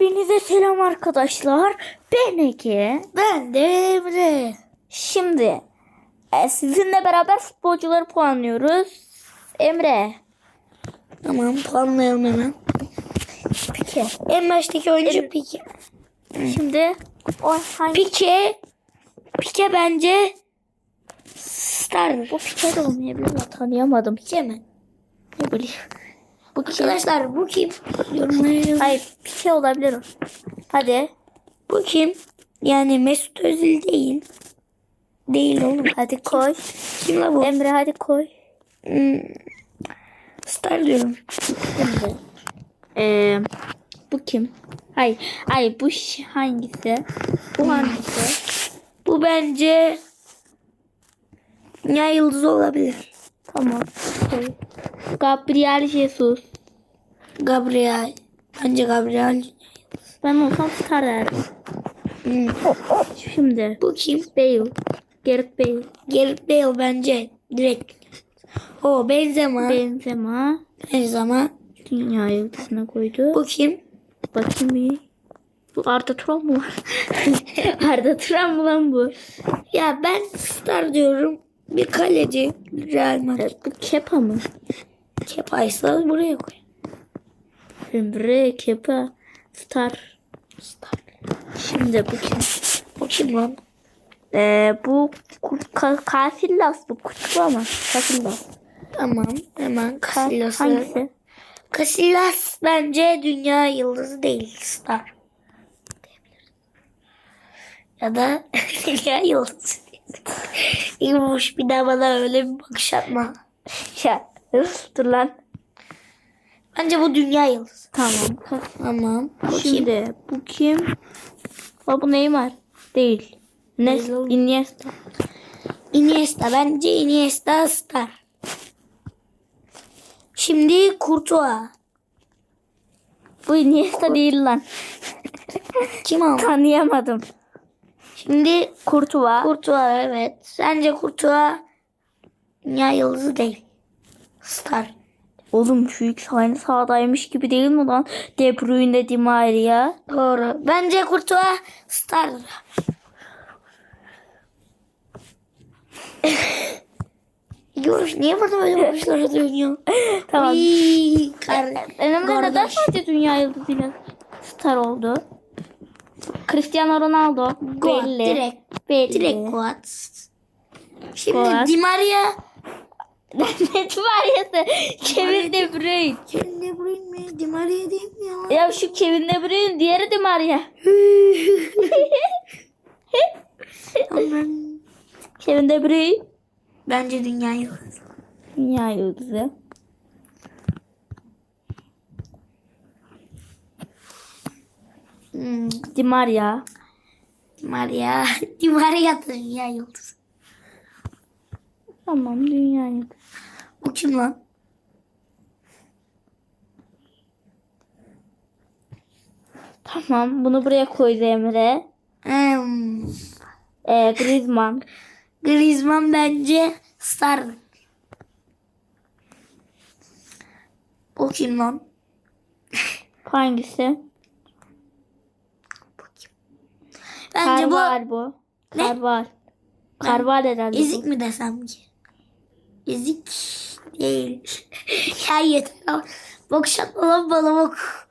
Hepinize selam arkadaşlar. Ben Ege. Ben de Emre. Şimdi e, sizinle beraber futbolcuları puanlıyoruz. Emre. Tamam puanlayalım hemen. Pike. En baştaki oyuncu Pike. Şimdi o hangi? Pike. Pike bence star. Bu Pike de olmayabilir. Tanıyamadım. Pike mi? Ne bileyim. Bu kim? Arkadaşlar bu kim? Yorumlara yazın. Hayır Pike olabilir o. Hadi. Bu kim? Yani Mesut Özil değil. Değil oğlum. Hadi koy. Kim la bu? Emre hadi koy. Hmm, Star diyorum. Şimdi. Ee, bu kim? Hayır. Hayır bu hangisi? Bu hangisi? Bu bence Dünya Yıldızı olabilir. Tamam. Koy. Gabriel Jesus. Gabriel. Bence Gabriel. Ben olsam star derdim. Hmm. Şimdi Bu kim? Bale. Gareth Bale. Gareth Bale bence direkt. O Benzema. Benzema. Benzema. Dünya yıldızına koydu. Bu kim? Bakayım bir. Bu Arda Turan mı var? Arda Turan mı lan bu? Ya ben star diyorum. Bir kaleci. Real Madrid. Bu Kepa mı? Kepaysa buraya koy. Emre Kepa. Star. Star. Şimdi bu kim? Bu kim lan? Ee, bu Kurt- Ka- Casillas bu kutu ama Casillas. Tamam. Hemen Casillas'ı. Hangisi? Casillas bence dünya yıldızı değil. Star. Ya da dünya yıldızı. İyiymiş bir daha bana öyle bir bakış atma. Ya, dur lan. Bence bu dünya yıldızı. Tamam. Tamam. Şimdi bu kim? Aa, bu Neymar. Değil. Ne? Değil oğlum. Iniesta. Iniesta. Bence Iniesta star. Şimdi Courtois. Bu Iniesta değil lan. Kim o? Tanıyamadım. Şimdi Kurtuva. Courtois evet. Sence Courtois dünya yıldızı değil. Star. Oğlum şu ikisi aynı sahadaymış gibi değil mi lan? De Bruyne, Di Maria. Doğru. Bence Courtois star. Görüş niye bana böyle bakışlara dönüyor? Tamam. Uy, kar. Emre neden sadece dünya yıldızıyla star oldu? Cristiano Ronaldo. Goat, belli. direkt. Belli. Direkt Goat. Şimdi Goat. Di Maria. ne Maria'sı? Kevin De Bruyne. Kevin De Bruyne mi? Di Maria değil mi ya? Ya şu Kevin De Bruyne diğeri De Maria. Kevin De Bruyne. Bence dünya yıldızı. Dünya yıldızı. Hmm, Di Maria. Di Maria. Di Maria da dünya yıldızı. Tamam dünya yıldızı. Bu kim lan? Tamam bunu buraya koydu Emre. Hmm. Ee, Griezmann. Griezmann bence star. O kim lan? Hangisi? Bence bu Karval bu. Ne? Karval. Karval herhalde ezik bu. mi desem ki? Ezik değil. ya yeter ama. Bakış atma lan bana bak.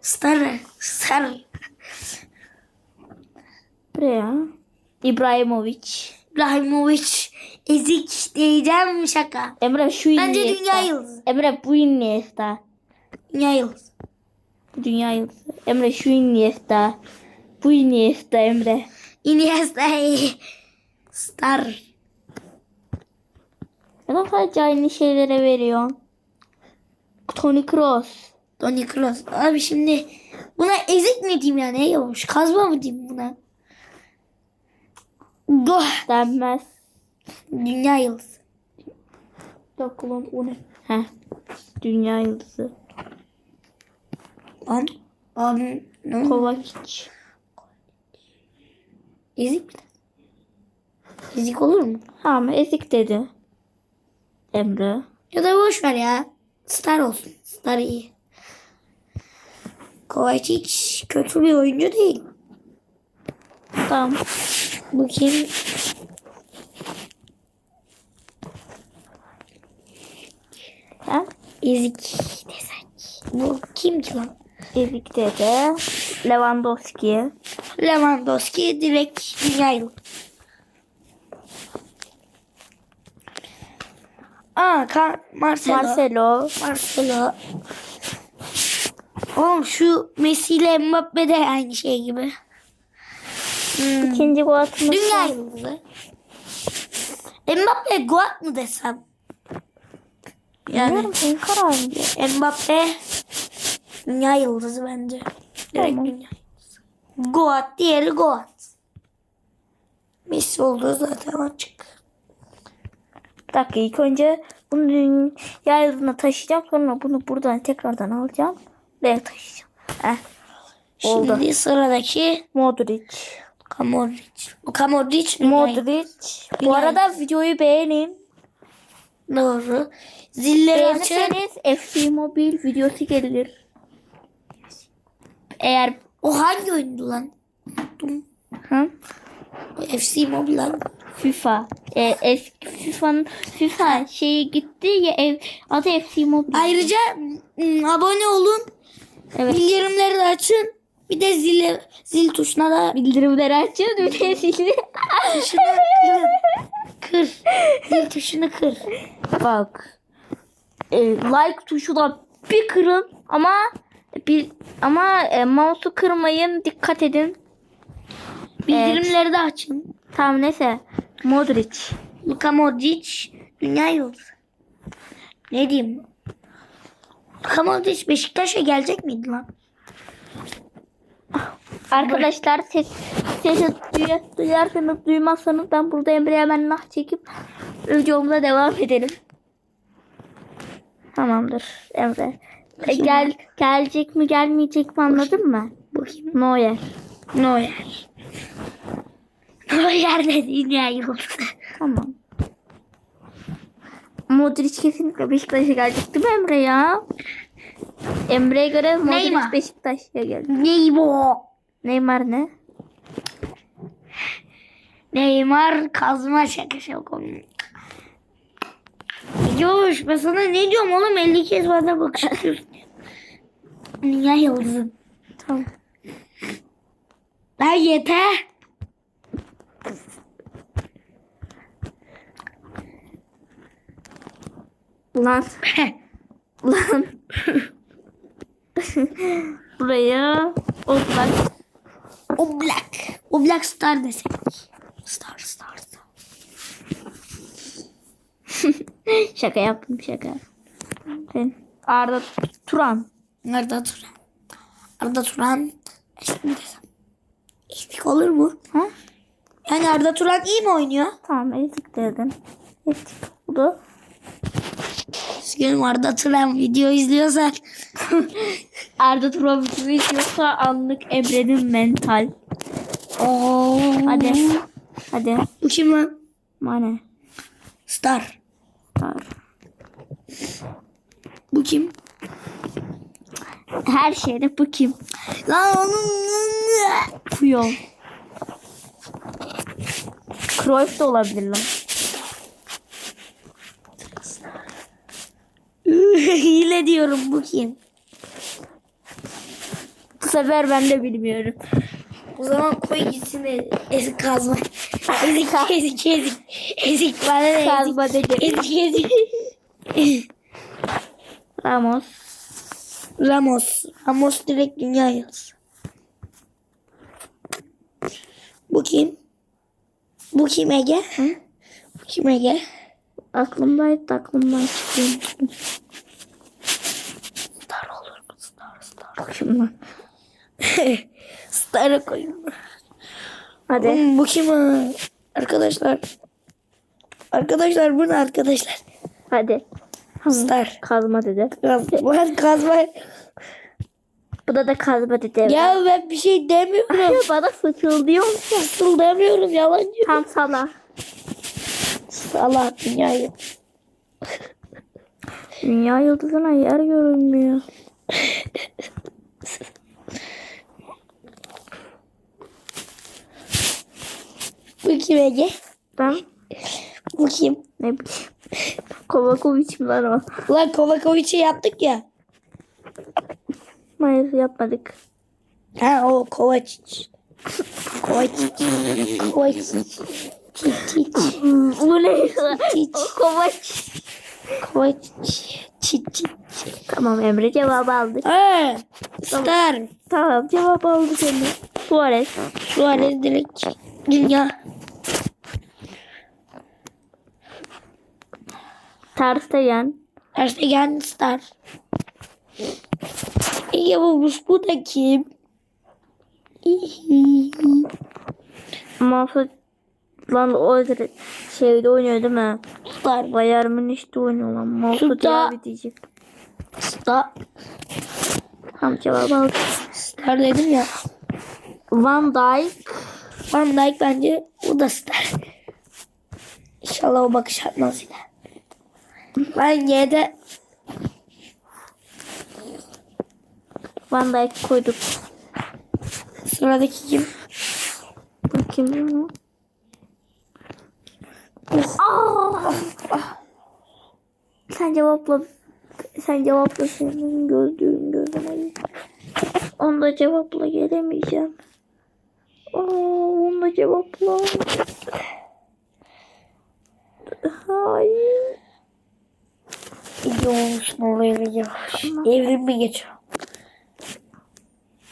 Star. Star. Buraya. İbrahimovic. İbrahimovic. Ezik diyeceğim şaka. Emre şu Bence Iniesta. dünya yıldızı. Emre bu Iniesta. Dünya yıldızı. Bu dünya yıldızı. Emre şu Iniesta. Bu Iniesta Emre. Iniesta. Star. Neden sadece aynı şeylere veriyorsun? Toni Kroos. Toni Kroos. Abi şimdi buna ezik mi diyeyim yani? Ne yapmış? Kazma mı diyeyim buna? Go. Denmez. Dünya yıldızı. Yok ulan o ne? Heh. Dünya yıldızı. Lan. Abi? Kovacic. Ezik mi? Ezik olur mu? Ama ezik dedi. Emre. Ya da boş ver ya. Star olsun. Star iyi. Kovacic kötü bir oyuncu değil. Tamam. Bakayım. Ha? Ezik desek. Bu kim ki lan? Ezik'te de Lewandowski. Lewandowski direkt dünya yılı. Aa, Ka- Marcelo. Marcelo. Marcelo. Oğlum şu Messi ile Mbappe de aynı şey gibi. Hmm. İkinci gol atması. Dünya yıldızı. Mbappe Goat mı desem? Yani. Yani Senin kararın. Mbappe dünya yıldızı bence. Direkt Tamam. dünya. Goat diğeri Goat. Messi olduğu zaten açık. Bir dakika ilk önce bunu dünya yıldızına taşıyacağım. Sonra bunu buradan tekrardan alacağım. Ve taşıyacağım. Eh. Oldu. Şimdi sıradaki Modric. Kamodric dünya Modric. Bu arada videoyu beğenin. Doğru. Zilleri açın. Beğenirseniz FC Mobile videosu gelir. Eğer O hangi oyundu lan? Unuttum. Hı? FC Mobile lan. FIFA. E, eski FIFA'nın FIFA şeyi gitti ya ev, adı FC Mobile. Ayrıca abone olun. Evet. Bildirimleri de açın. Bir de zil, zil tuşuna da Bildirimleri açın bir de zili. kırın. Kır. Zil tuşunu kır. Bak. E, like tuşuna bir kırın ama bir ama e, mouse'u kırmayın dikkat edin. Bildirimleri de açın. Tamam neyse. Modric. Luka Modric dünya yıldızı. Ne diyeyim? Luka Modric Beşiktaş'a gelecek miydi lan? Arkadaşlar ses sesi duy- duyarsanız duymazsanız ben burada Emre'ye hemen nah çekip videomuza devam edelim. Tamamdır Emre. E, gel gelecek mi gelmeyecek mi anladın mı? Bakayım. Neuer. Neuer. Neuer de dünya yıldızı. Tamam. Modric kesinlikle Beşiktaş'a gelecek değil mi Emre ya? Emre'ye göre Modric Neymar. Beşiktaş'a geldi. Neymar. Neymar ne? Neymar kazma şaka şaka. Yoş ben sana ne diyorum oğlum 50 kez bana bakışıyorsun. Dünya yıldızı. Tamam. Lan yeter. Lan. Lan. Buraya Oblak. Oblak. Oblak star desek. Star star star. şaka yaptım şaka. Sen Arda Turan. Arda Turan. Arda Turan. Desem? Eşlik olur mu? Ha? Yani Arda Turan iyi mi oynuyor? Tamam ezik dedin. Ezik oldu. Üzgünüm Arda Turan video izliyorsan. Arda Turan videoyu izliyorsa anlık Emre'nin mental. Oo. Hadi. Hadi. Bu kim lan? Mane. Star. Var. Bu kim? Her şeyde bu kim? Lan onun... Puyol. Cruyff da olabilir lan. Hile diyorum bu kim? Bu sefer ben de bilmiyorum. O zaman koy gitsin de ezik kazma. Ezik ezik ezik. Ezik bana ne ezik. Kazma dedi. Ezik ezik. Ramos. Ramos. Ramos direkt dünya yıldızı. Bu kim? Bu kim Ege? Bu kim Ege? Aklımdaydı aklımdan çıktı. Star olur mu? Star star. Bakayım lan. Star'a koyun. Hadi. Oğlum, bu kim ha? Arkadaşlar. Arkadaşlar bu ne arkadaşlar? Hadi. Kazlar. Kazma dede. Kazlar kazma. Bu da da kazma dede. Ya ben bir şey demiyorum. Bana fısıldıyor musun? Fısıldamıyorum yalancı. Tam sana. Allah dünyayı. Dünya yıldızına yer görünmüyor. Bu kim Ege? Ben. Bu kim? Ne bileyim. Kovakovic mi lan o? Ulan Kovakovic'i yaptık ya. Hayır yapmadık. Ha o Kovacic. Kovacic. Kovacic. Çiçiç. Bu ne? Çiçiç. Tamam Emre cevabı aldık. Ha, Star. Tamam cevap aldık Emre. Suarez. Suarez direkt. Dünya. Ter Stegen. Erstegen Star. Ege bu, bu da kim? Masa lan o şeyde oynuyor değil mi? Star. Bayern Münih'te oynuyor lan. Şurada- diye diyecek. Star. Tamam cevabı aldık. Star dedim ya. Van Dijk. Van Dijk bence o da Star. İnşallah o bakış atmaz yine. Ben Y'de Van Dijk koyduk. sıradaki kim? Bu kim ya? Aa! Sen cevapla. Sen cevapla senin gördüğün gözüme. Onu da cevapla gelemeyeceğim. Aa, onu da cevapla. Hayır. İyi olmuş ne oluyor yavaş. Evrim mi geçiyor?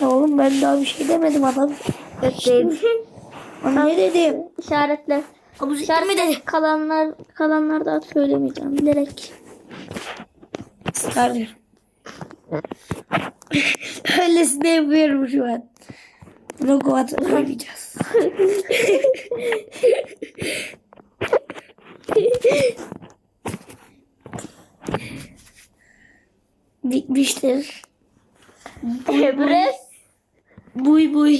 Ya oğlum ben daha bir şey demedim adam. Bekleyin. Lan ne dedim? İşaretle. Abu İşaretle mi dedi? kalanlar kalanlar da söylemeyeceğim bilerek. Star diyorum. Öylesine yapıyorum şu an. Logo atıp oynayacağız. Bitmiştir. Emre. Buy buy.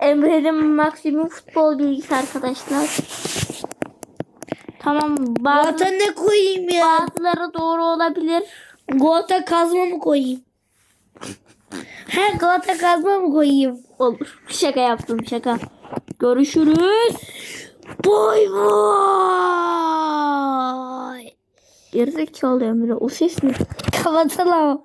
Emre'nin maksimum futbol bilgisi arkadaşlar. Tamam bazı, Gota ne koyayım ya? bazıları doğru olabilir. Gota kazma mı koyayım? He Gota kazma mı koyayım? Olur. Şaka yaptım şaka. Görüşürüz. Boy boy. Gerizekalı Emre o ses ne? Kapatalım.